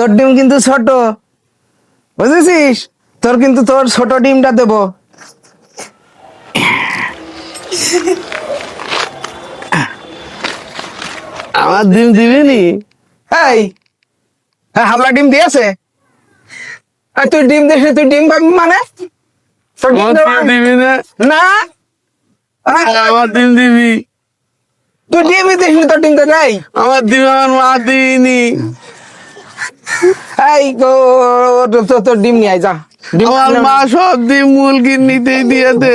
তোর ডিম কিন্তু ছোট। বুঝেছিস? তোর কিন্তু তোর ছোট ডিমটা দেবো। আমার ডিম দিবি নি এই হ্যাঁ হাবলা ডিম দিয়েছে? এই, তুই ডিম দিস তুই ডিম পাবি মানে? দেবো না। না? আহ, আমার ডিম দিবি। তুই ডিমই দিস তোর ডিম তো নাই। আমার ডিম আমার মা দিইনি। এই গো, তো- তো- তোর ডিম নিয়ে আয়, যা। আমার মা সব ডিম মুরগি নিতে দিয়েছে।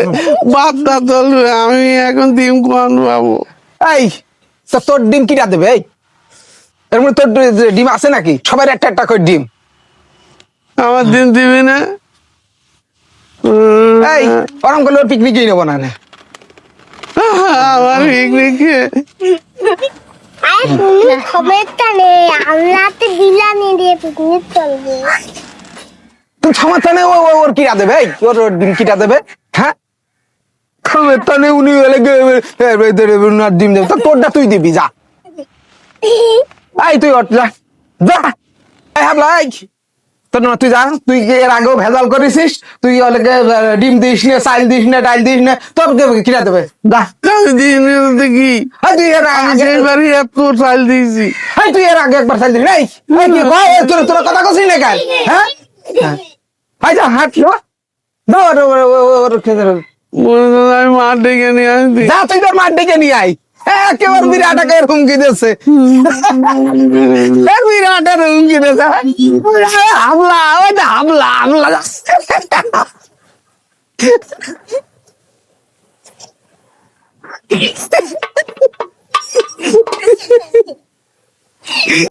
বাচ্চা চলবে আমি এখন ডিম কোন পাবো এই তো তোর ডিম কিটা দেবে এই? এর মধ্যে তোর ডিম আছে নাকি? সবার একটা একটা করে ডিম। আমার ডিম দিবি না? এই ওরম করলে ওর পিকনিকই নেব না আমার পিকনিকে নেই পিকনিক চলবে নেই ও- ওর কিটা দেবে? ওর ডিম কিটা দেবে? হ্যাঁ? খামের নেই উনি হলে ডিম দেবে। তো তোরটা তুই দিবি, যা। এই, তুই ওঠ যা। যা। এই হাবলা, এই। তোর না তুই যা তুই এর আগেও ভেজাল করেছিস? তুই অনেকে ডিম দিস না চাল দিস না ডাল দিস না তোর কে- কিটা দেবে। কি? এই তুই এর আগে এত চাল দিয়েছি। এই তুই এর আগে একবার চাল দিস নাই কি তোর তোর কথা কছিস না কেন হ্যাঁ? এই যা ওর খেতে হয় আমি ডেকে নিয়ে আসবি। যা তুই তোর মাঠ ডেকে নিয়ে আয়। একেবারে বিরাট আকার হুমকি দিচ্ছে বিরাট হুমকি দিচ্ছে হামলা ওই